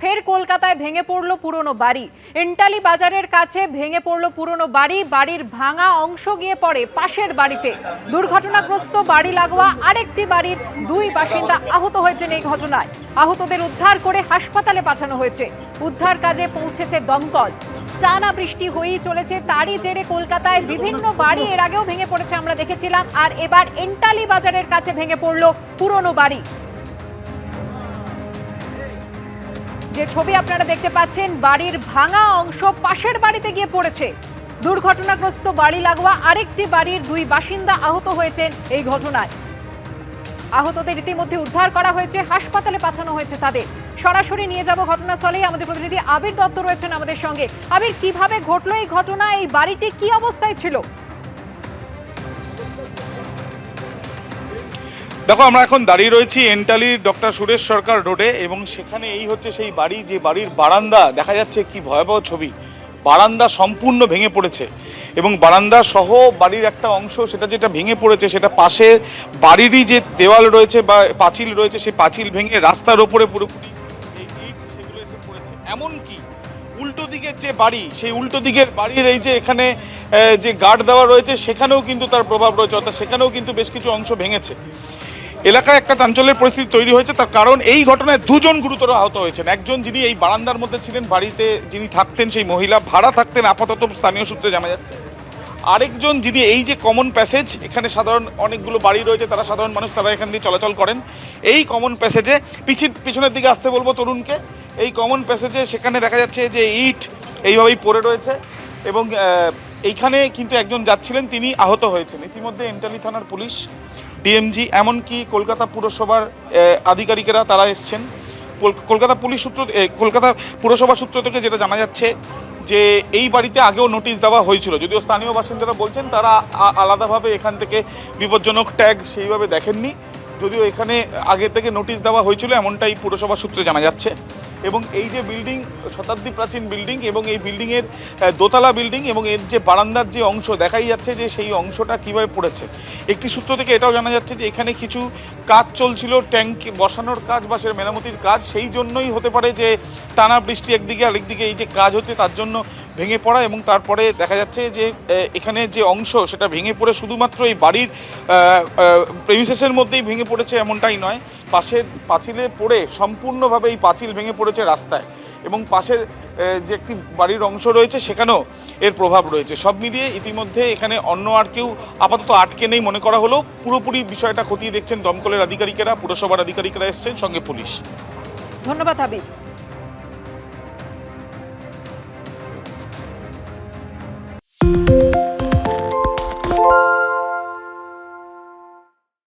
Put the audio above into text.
ফের কলকাতায় ভেঙে পড়ল পুরনো বাড়ি। এন্টালি বাজারের কাছে ভেঙে পড়ল পুরনো বাড়ি, বাড়ির ভাঙা অংশ গিয়ে পড়ে পাশের বাড়িতে। দুর্ঘটনাগ্রস্ত বাড়ি লাগোয়া আরেকটি বাড়ির দুই বাসিন্দা আহত হয়েছেন এই ঘটনায়। আহতদের উদ্ধার করে হাসপাতালে পাঠানো হয়েছে। উদ্ধার কাজে পৌঁছেছে দমকল। টানা বৃষ্টি হয়েই চলেছে, তারই জেরে কলকাতায় বিভিন্ন বাড়ি এর আগেও ভেঙে পড়েছে আমরা দেখেছিলাম। আর এবার এন্টালি বাজারের কাছে ভেঙে পড়ল পুরনো বাড়ি। যে ছবি আপনারা দেখতে পাচ্ছেন, বাড়ির ভাঙা অংশ পাশের বাড়িতে গিয়ে পড়েছে। দুর্ঘটনাগ্রস্ত বাড়ি লাগোয়া আরেকটি বাড়ির দুই বাসিন্দা আহত হয়েছেন এই ঘটনায়। আহতদের ইতিমধ্যে উদ্ধার করা হয়েছে, হাসপাতালে পাঠানো হয়েছে তাদের। সরাসরি নিয়ে যাব ঘটনাস্থলেই আমাদের প্রতিনিধি আবির দত্ত রয়েছেন আমাদের সঙ্গে। আবির, কীভাবে ঘটলো এই ঘটনা? এই বাড়িটি কি অবস্থায় ছিল? দেখো, আমরা এখন দাঁড়িয়ে রয়েছি এন্টালির ডক্টর সুরেশ সরকার রোডে এবং সেখানে এই হচ্ছে সেই বাড়ি, যে বাড়ির বারান্দা, দেখা যাচ্ছে কি ভয়াবহ ছবি। বারান্দা সম্পূর্ণ ভেঙে পড়েছে এবং বারান্দা সহ বাড়ির একটা অংশ, সেটা যেটা ভেঙে পড়েছে, সেটা পাশের বাড়িরই যে দেওয়াল রয়েছে বা পাঁচিল রয়েছে, সেই পাঁচিল ভেঙে রাস্তার ওপরে পুরোপুরি সেগুলো এসে পড়েছে। এমনকি উল্টো দিকের যে বাড়ি, সেই উল্টো দিকের বাড়ির এই যে এখানে যে গার্ড দেওয়া রয়েছে, সেখানেও কিন্তু তার প্রভাব রয়েছে, অর্থাৎ সেখানেও কিন্তু বেশ কিছু অংশ ভেঙেছে। এলাকায় একটা চাঞ্চল্যের পরিস্থিতি তৈরি হয়েছে, তার কারণ এই ঘটনায় দুজন গুরুতর আহত হয়েছেন। একজন যিনি এই বারান্দার মধ্যে ছিলেন, বাড়িতে যিনি থাকতেন, সেই মহিলা ভাড়া থাকতেন, আপাতত স্থানীয় সূত্রে জানা যাচ্ছে। আরেকজন যিনি এই যে কমন প্যাসেজ এখানে সাধারণ অনেকগুলো বাড়ি রয়েছে, তারা সাধারণ মানুষ, তারা এখান দিয়ে চলাচল করেন। এই কমন প্যাসেজে পিছিয়ে পিছনের দিকে আসতে বলব তরুণকে। এই কমন প্যাসেজে সেখানে দেখা যাচ্ছে যে ইট এইভাবেই পড়ে রয়েছে এবং এইখানে কিন্তু একজন যাচ্ছিলেন, তিনি আহত হয়েছেন। ইতিমধ্যে এন্টালি থানার পুলিশ, ডিএমজি, এমনকি কলকাতা পুরসভার আধিকারিকেরা তারা এসছেন। কল- কলকাতা পুলিশ সূত্র কলকাতা পুরসভা সূত্র থেকে যেটা জানা যাচ্ছে যে এই বাড়িতে আগেও নোটিশ দেওয়া হয়েছিল। যদিও স্থানীয় বাসিন্দারা বলছেন, তারা আলাদাভাবে এখান থেকে বিপজ্জনক ট্যাগ সেইভাবে দেখেননি। যদিও এখানে আগে থেকে নোটিশ দেওয়া হয়েছিল, এমনটাই পুরসভা সূত্রে জানা যাচ্ছে। এবং এই যে বিল্ডিং, শতাব্দী প্রাচীন বিল্ডিং এবং এই বিল্ডিংয়ের দোতলা বিল্ডিং এবং এর যে বারান্দার যে অংশ দেখাই যাচ্ছে যে সেই অংশটা কীভাবে পড়েছে। একটি সূত্র থেকে এটাও জানা যাচ্ছে যে এখানে কিছু কাজ চলছিল, ট্যাঙ্ক বসানোর কাজ বা সে মেরামতির কাজ, সেই জন্যই হতে পারে যে টানা বৃষ্টি একদিকে আরেকদিকে এই যে কাজ হচ্ছে, তার জন্য ভেঙে পড়া এবং তারপরে দেখা যাচ্ছে যে এখানে যে অংশ সেটা ভেঙে পড়ে শুধুমাত্র এই বাড়ির প্রেমিসেসের মধ্যেই ভেঙে পড়েছে এমনটাই নয়। পাশের পাঁচিলে পড়ে সম্পূর্ণভাবে এই পাঁচিল ভেঙে পড়েছে রাস্তায় এবং পাশের যে একটি বাড়ির অংশ রয়েছে সেখানেও এর প্রভাব রয়েছে। সব মিলিয়ে ইতিমধ্যে এখানে অন্য আর কেউ আপাতত আটকে নেই মনে করা হলো পুরোপুরি বিষয়টা খতিয়ে দেখছেন দমকলের আধিকারিকেরা, পুরসভার আধিকারিকেরা এসছেন, সঙ্গে পুলিশ। ধন্যবাদ আবির